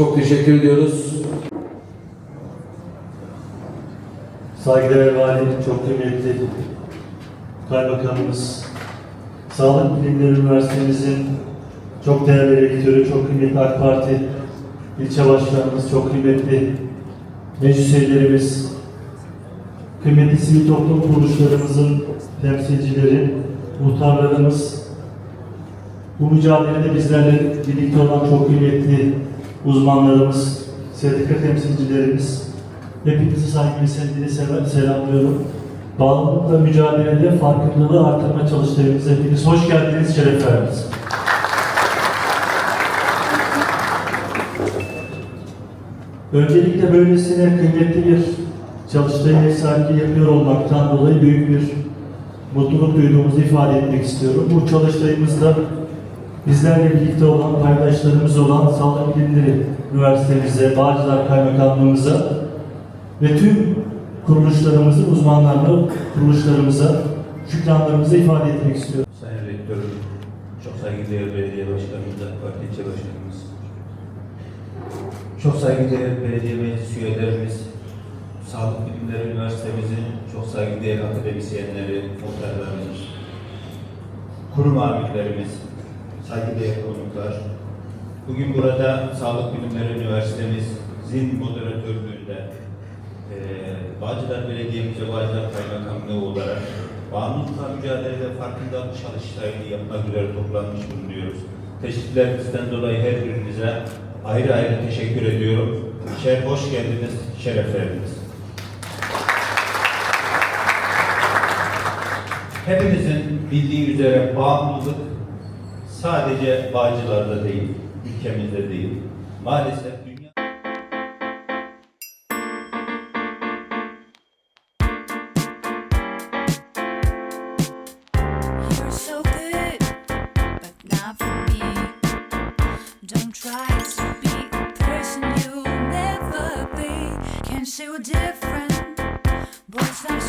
Çok teşekkür ediyoruz. Saygıdeğer Valim, çok kıymetli Kaymakamımız, Sağlık Bilimleri Üniversitemizin çok değerli rektörü, çok kıymetli AK Parti ilçe başkanımız, çok kıymetli meclis üyelerimiz, kıymetli sivil toplum kuruluşlarımızın temsilcileri, muhtarlarımız, bu mücadelede bizlerle birlikte olan çok kıymetli uzmanlarımız, sendika temsilcilerimiz, hepinizi saygıyla sevgiyle selamlıyorum. Bağımlılıkla mücadelede farkındalığı artırma çalıştayımıza hepiniz hoş geldiniz, şeref verdiniz. Öncelikle böylesine kıymetli bir çalıştayı ev yapıyor olmaktan dolayı büyük bir mutluluk duyduğumuzu ifade etmek istiyorum. Bu çalıştayımızda bizlerle birlikte olan paydaşlarımız olan Sağlık Bilimleri Üniversitemize, Bağcılar Kaymakamlığımıza ve tüm kuruluşlarımızı, uzmanlarına, kuruluşlarımıza şükranlarımızı ifade etmek istiyorum. Sayın Rektörüm, çok saygıdeğer belediye başkanımız, Parti ilçe başkanımız, çok saygıdeğer belediye meclis üyelerimiz, Sağlık Bilimleri Üniversitemizin çok saygıdeğer akademisyenleri, muhtarlarımız, kurum amirlerimiz, saygıdeğer konuklar, bugün burada Sağlık Bilimleri Üniversitemizin moderatörlüğünde eee Bağcılar Belediyemiz ve Bağcılar Kaymakamlığı olarak bağımlılıkla mücadelede farkındalık çalıştayını yapmak üzere toplanmış bulunuyoruz. Teşekkürlerinizden dolayı her birinize ayrı ayrı teşekkür ediyorum. Şeref hoş geldiniz, şeref verdiniz. Hepimizin bildiği üzere bağımlılık sadece Bağcılar'da değil, ülkemizde değil. Maalesef dünya see we're different, but it's not